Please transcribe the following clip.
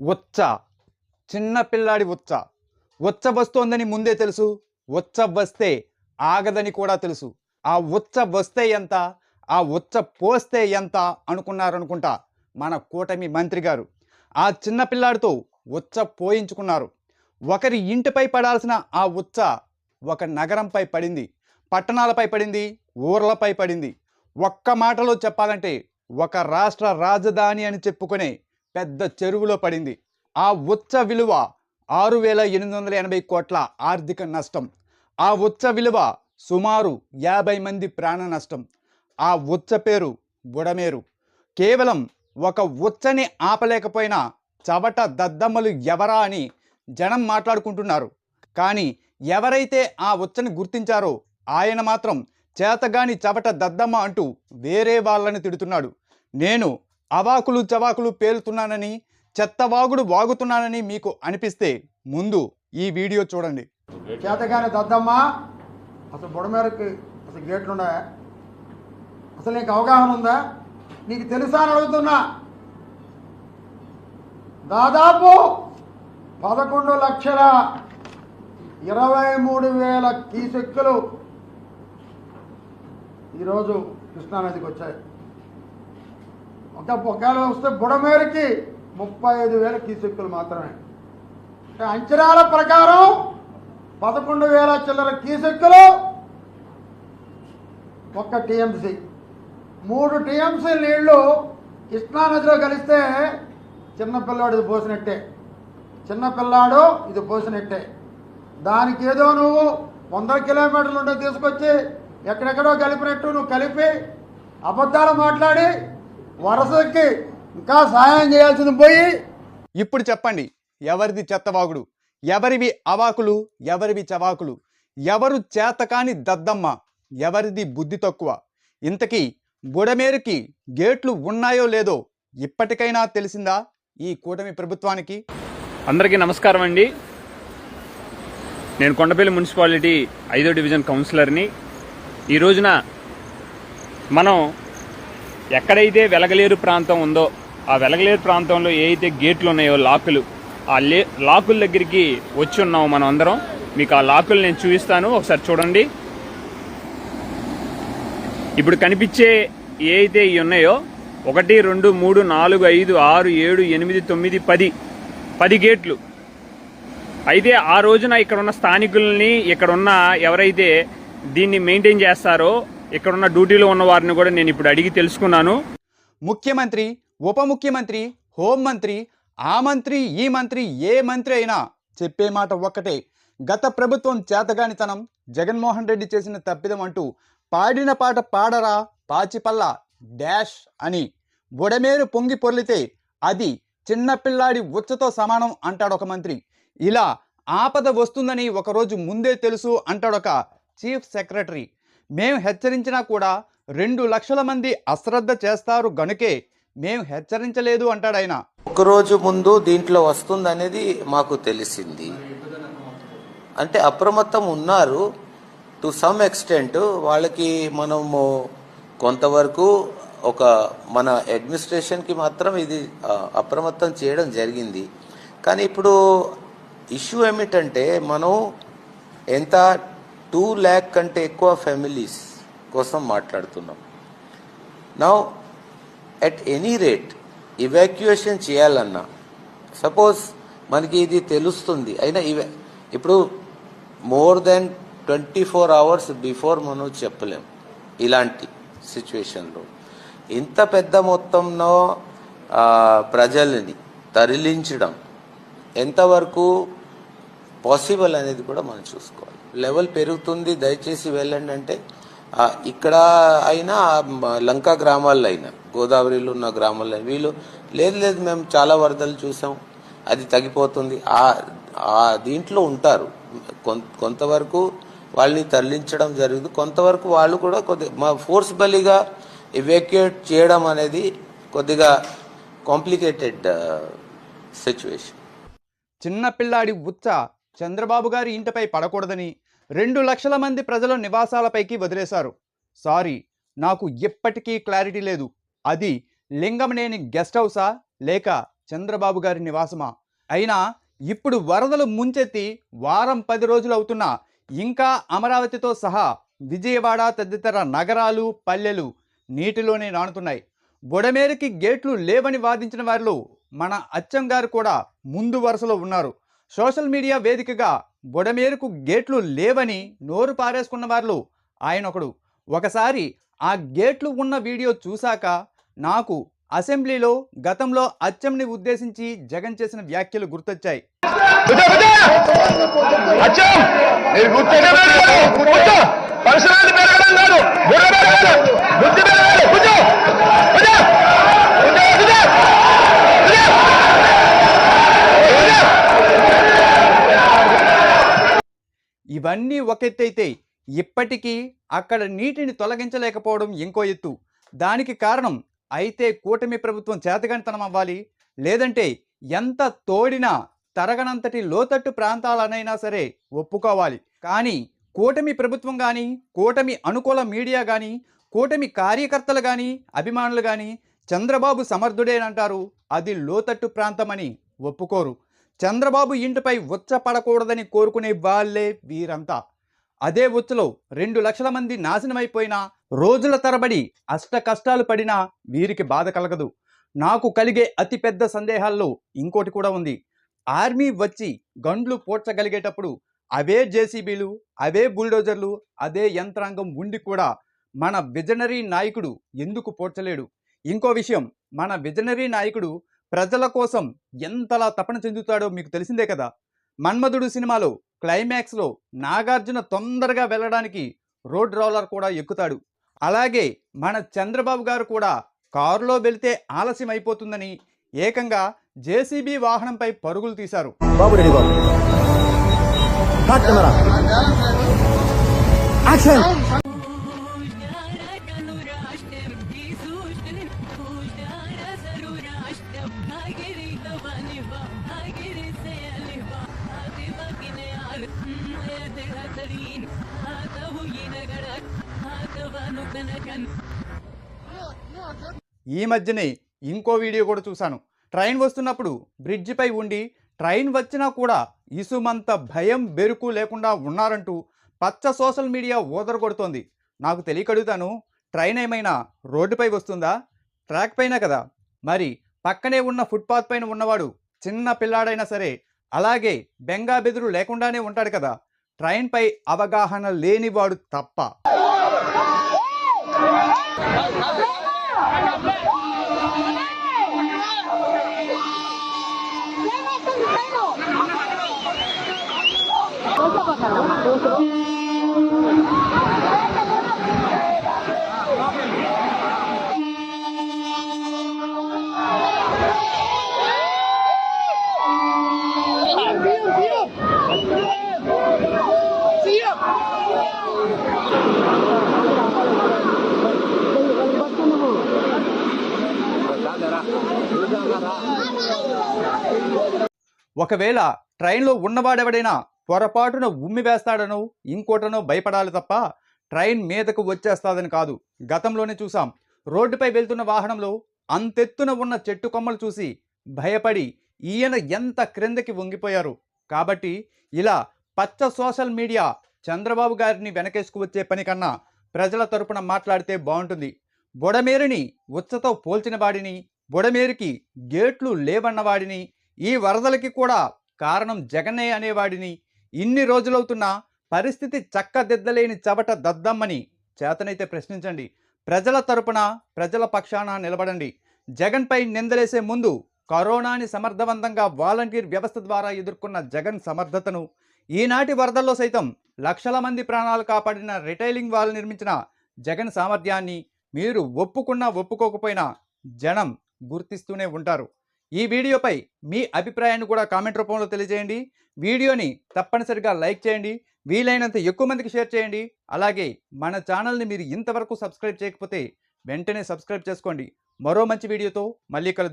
ఉచ్చ చిన్న పిల్లాడి ఉచ్చ ఉచ్చ వస్తోందని ముందే తెలుసు? ఉచ్చ వస్తే ఆగదని కూడా తెలుసు. ఆ ఉచ్చ వస్తే ఎంత? ఆ ఉచ్చ పోస్తే ఎంత అనుకున్నారనుకుంటా మన కూటమి మంత్రి గారు. ఆ చిన్న పిల్లాడితో ఉచ్చ పోయించుకున్నారు. ఒకరి ఇంటిపై పడాల్సిన ఆ ఉచ్చ ఒక నగరంపై పడింది. పట్టణాలపై పడింది. ఊర్లపై పడింది. ఒక్క మాటలో చెప్పాలంటే ఒక రాష్ట్ర రాజధాని అని చెప్పుకునే పెద్ద చెరువులో పడింది. ఆ ఉచ్చ విలువ ఆరు వేల ఎనిమిది వందల ఎనభై కోట్ల ఆర్థిక నష్టం. ఆ ఉచ్చ విలువ సుమారు యాభై మంది ప్రాణ నష్టం. ఆ ఉచ్చ పేరు బుడమేరు. కేవలం ఒక ఉచ్చని ఆపలేకపోయినా చవట దద్దమ్మలు ఎవరా అని జనం మాట్లాడుకుంటున్నారు. కానీ ఎవరైతే ఆ ఉచ్చని గుర్తించారో ఆయన మాత్రం చేతగాని చవట దద్దమ్మ అంటూ వేరే వాళ్ళని తిడుతున్నాడు. నేను అవాకులు చవాకులు పేలుతున్నానని చెత్తవాగుడు వాగుతున్నానని మీకు అనిపిస్తే ముందు ఈ వీడియో చూడండి. చేతగానే దద్దమ్మ అసలు బుడమేరకి అసలు గేట్లు ఉన్నాయా? అసలు నీకు అవగాహన ఉందా? నీకు తెలుసా అని అడుగుతున్నా. దాదాపు పదకొండు లక్షల ఇరవై మూడు వేల కీసెక్కులు ఈరోజు కృష్ణానదికి వచ్చాయి. ఒక ఒకవేళ వస్తే బుడమేరికి ముప్పై ఐదు వేల కీసెక్కులు మాత్రమే. అంటే అంచనాల ప్రకారం పదకొండు వేల చిల్లర కీసెక్కులు ఒక్క టీఎంసీ. మూడు టీఎంసీ నీళ్ళు కృష్ణానదిలో కలిస్తే చిన్నపిల్లాడు ఇది పోసినట్టే. చిన్నపిల్లాడు ఇది పోసినట్టే. దానికి ఏదో నువ్వు వందల కిలోమీటర్లు ఉండే తీసుకొచ్చి ఎక్కడెక్కడో కలిపినట్టు నువ్వు కలిపి అబద్ధాలు మాట్లాడి వరసకి ఇంకా సహాయం చేయాల్సింది పోయి. ఇప్పుడు చెప్పండి ఎవరిది చెత్తవాగుడు? ఎవరివి అవాకులు ఎవరివి చవాకులు? ఎవరు చేతకాని దద్దమ్మ? ఎవరిది బుద్ధి తక్కువ? ఇంతకీ బుడమేరుకి గేట్లు ఉన్నాయో లేదో ఇప్పటికైనా తెలిసిందా ఈ కూటమి ప్రభుత్వానికి? అందరికీ నమస్కారం అండి. నేను కొండపల్లి మున్సిపాలిటీ ఐదో డివిజన్ కౌన్సిలర్ని. ఈ రోజున మనం ఎక్కడైతే వెలగలేరు ప్రాంతం ఉందో ఆ వెలగలేరు ప్రాంతంలో ఏ అయితే గేట్లు ఉన్నాయో లాకులు ఆ లే లాకుల దగ్గరికి వచ్చి ఉన్నాము మనం అందరం. మీకు ఆ లాకులు నేను చూపిస్తాను. ఒకసారి చూడండి. ఇప్పుడు కనిపించే ఏ అయితే ఇవి ఉన్నాయో ఒకటి రెండు మూడు నాలుగు ఐదు ఆరు ఏడు ఎనిమిది తొమ్మిది పది పది గేట్లు. అయితే ఆ రోజున ఇక్కడ ఉన్న స్థానికుల్ని ఇక్కడ ఉన్న ఎవరైతే దీన్ని మెయింటైన్ చేస్తారో ఇక్కడ ఉన్న డ్యూటీలో ఉన్న వారిని కూడా నేను ఇప్పుడు అడిగి తెలుసుకున్నాను. ముఖ్యమంత్రి ఉప ముఖ్యమంత్రి హోంమంత్రి ఆ మంత్రి ఈ మంత్రి ఏ మంత్రి అయినా చెప్పే మాట ఒక్కటే. గత ప్రభుత్వం చేతగానితనం జగన్మోహన్ రెడ్డి చేసిన తప్పిదం అంటూ పాడిన పాట పాడరా పాచిపల్ల డాష్ అని. బుడమేరు పొంగి పొర్లితే అది చిన్నపిల్లాడి ఉచ్చతో సమానం అంటాడు ఒక మంత్రి. ఇలా ఆపద వస్తుందని ఒకరోజు ముందే తెలుసు అంటాడొక చీఫ్ సెక్రటరీ. మేము హెచ్చరించినా కూడా రెండు లక్షల మంది అశ్రద్ధ చేస్తారు గనుకే మేము హెచ్చరించలేదు అంటాడు ఆయన. ఒకరోజు ముందు దీంట్లో వస్తుందనేది మాకు తెలిసింది. అంటే అప్రమత్తం ఉన్నారు. టు సమ్ ఎక్స్టెంట్ వాళ్ళకి మనము కొంతవరకు ఒక మన అడ్మినిస్ట్రేషన్కి మాత్రం ఇది అప్రమత్తం చేయడం జరిగింది. కానీ ఇప్పుడు ఇష్యూ ఏమిటంటే మనం ఎంత టూ ల్యాక్ కంటే ఎక్కువ ఫ్యామిలీస్ కోసం మాట్లాడుతున్నాం. Now at any rate evacuation చేయాలన్నా సపోజ్ మనకి ఇది తెలుస్తుంది అయినా ఇవే ఇప్పుడు more than twenty four hours before మనం చెప్పలేం ఇలాంటి సిచ్యువేషన్లో ఇంత పెద్ద మొత్తంలో ప్రజల్ని తరలించడం ఎంతవరకు పాసిబుల్ అనేది కూడా మనం చూసుకోవాలి. లెవెల్ పెరుగుతుంది దయచేసి వెళ్ళండి అంటే ఇక్కడ అయినా లంకా లంక గ్రామాల్లో అయినా గోదావరిలో ఉన్న గ్రామాల్లో వీళ్ళు లేదు లేదు మేము చాలా వరదలు చూసాం అది తగ్గిపోతుంది ఆ దీంట్లో ఉంటారు. కొంతవరకు వాళ్ళని తరలించడం జరుగుతుంది కొంతవరకు వాళ్ళు కూడా కొద్ది మా ఫోర్స్ బలిగా చేయడం అనేది కొద్దిగా కాంప్లికేటెడ్ సిచ్యువేషన్ చిన్న పిల్లాడి ఉచ్చ చంద్రబాబు గారి ఇంటిపై పడకూడదని రెండు లక్షల మంది ప్రజల నివాసాలపైకి వదిలేశారు. సారీ నాకు ఇప్పటికీ క్లారిటీ లేదు. అది లింగమనేని గెస్ట్ హౌసా లేక చంద్రబాబు గారి నివాసమా? అయినా ఇప్పుడు వరదలు ముంచెత్తి వారం పది రోజులు అవుతున్నా ఇంకా అమరావతితో సహా విజయవాడ తదితర నగరాలు పల్లెలు నీటిలోనే నానుతున్నాయి. బుడమేరికి గేట్లు లేవని వాదించిన వారిలో మన అచ్చం గారు కూడా ముందు వరుసలో ఉన్నారు. సోషల్ మీడియా వేదికగా బుడమేరుకు గేట్లు లేవని నోరు పారేసుకున్న వారిలో ఆయన ఒకడు ఒకసారి ఆ గేట్లు ఉన్న వీడియో చూశాక నాకు అసెంబ్లీలో గతంలో అచ్చంని ఉద్దేశించి జగన్ చేసిన వ్యాఖ్యలు గుర్తొచ్చాయి. అచ్చం! ఇవన్నీ ఒక ఎత్తు అయితే ఇప్పటికీ అక్కడ నీటిని తొలగించలేకపోవడం ఇంకో ఎత్తు. దానికి కారణం అయితే కూటమి ప్రభుత్వం చేతగానితనం అవ్వాలి. లేదంటే ఎంత తోడినా తరగనంతటి లోతట్టు ప్రాంతాలనైనా సరే ఒప్పుకోవాలి. కానీ కూటమి ప్రభుత్వం కానీ కూటమి అనుకూల మీడియా కానీ కూటమి కార్యకర్తలు కానీ అభిమానులు కానీ చంద్రబాబు సమర్థుడేనంటారు. అది లోతట్టు ప్రాంతమని ఒప్పుకోరు. చంద్రబాబు ఇంటిపై ఉచ్చ పడకూడదని కోరుకునే వాళ్ళే వీరంతా. అదే ఉచ్చలో రెండు లక్షల మంది నాశనమైపోయినా రోజుల తరబడి అష్ట కష్టాలు పడినా వీరికి బాధ కలగదు. నాకు కలిగే అతిపెద్ద సందేహాల్లో ఇంకోటి కూడా ఉంది. ఆర్మీ వచ్చి గండ్లు పోడ్చగలిగేటప్పుడు అవే జేసీబీలు అవే బుల్డోజర్లు అదే యంత్రాంగం ఉండి కూడా మన విజనరీ నాయకుడు ఎందుకు పోడ్చలేడు? ఇంకో విషయం మన విజనరీ నాయకుడు ప్రజల కోసం ఎంతలా తపన చెందుతాడో మీకు తెలిసిందే కదా. మన్మధుడు సినిమాలో క్లైమాక్స్లో నాగార్జున తొందరగా వెళ్ళడానికి రోడ్ రోలర్ కూడా ఎక్కుతాడు. అలాగే మన చంద్రబాబు గారు కూడా కారులో వెళితే ఆలస్యం అయిపోతుందని ఏకంగా జేసీబీ వాహనంపై పరుగులు తీశారు. యాక్షన్. ఈ మధ్యనే ఇంకో వీడియో కూడా చూశాను. ట్రైన్ వస్తున్నప్పుడు బ్రిడ్జిపై ఉండి ట్రైన్ వచ్చినా కూడా ఇసుమంత భయం బెరుకు లేకుండా ఉన్నారంటూ పచ్చ సోషల్ మీడియా ఊదర కొడుతోంది నాకు తెలియకడుగుతాను ట్రైన్ ఏమైనా రోడ్డుపై వస్తుందా? ట్రాక్ పైన కదా? మరి పక్కనే ఉన్న ఫుట్పాత్ పైన ఉన్నవాడు చిన్న పిల్లాడైనా సరే అలాగే బెంగా బెదురు లేకుండానే ఉంటాడు కదా. ట్రైన్పై అవగాహన లేనివాడు తప్ప. ఒకవేళ ట్రైన్లో ఉన్నవాడెవడైనా పొరపాటున ఉమ్మి వేస్తాడనో ఇంకోటనో భయపడాలి తప్ప ట్రైన్ మీదకు వచ్చేస్తాదని కాదు. గతంలోనే చూసాం రోడ్డుపై వెళ్తున్న వాహనంలో అంతెత్తున ఉన్న చెట్టు కొమ్మలు చూసి భయపడి ఈయన ఎంత క్రిందకి వంగిపోయారు. కాబట్టి ఇలా పచ్చ సోషల్ మీడియా చంద్రబాబు గారిని వెనకేసుకు వచ్చే పని కన్నా ప్రజల తరపున మాట్లాడితే బాగుంటుంది. బుడమేరుని ఉచ్చతో పోల్చిన వాడిని బుడమేరుకి గేట్లు లేవన్నవాడిని ఈ వరదలకి కూడా కారణం జగనే అనేవాడిని. ఇన్ని రోజులవుతున్నా పరిస్థితి చక్కదిద్దలేని చవట దద్దమ్మని చేతనైతే ప్రశ్నించండి. ప్రజల తరపున ప్రజల పక్షాన నిలబడండి. జగన్పై నిందలేసే ముందు కరోనాని సమర్థవంతంగా వాలంటీర్ వ్యవస్థ ద్వారా ఎదుర్కొన్న జగన్ సమర్థతను ఈనాటి వరదల్లో సైతం లక్షల మంది ప్రాణాలు కాపాడిన రిటైలింగ్ వాళ్ళు నిర్మించిన జగన్ సామర్థ్యాన్ని మీరు ఒప్పుకున్నా ఒప్పుకోకపోయినా జనం గుర్తిస్తూనే ఉంటారు. ఈ వీడియోపై మీ అభిప్రాయాన్ని కూడా కామెంట్ రూపంలో తెలియజేయండి. వీడియోని తప్పనిసరిగా లైక్ చేయండి. వీలైనంత ఎక్కువ మందికి షేర్ చేయండి. అలాగే మన ఛానల్ని మీరు ఇంతవరకు సబ్స్క్రైబ్ చేయకపోతే వెంటనే సబ్స్క్రైబ్ చేసుకోండి. మరో మంచి వీడియోతో మళ్ళీ కలుద్దాం.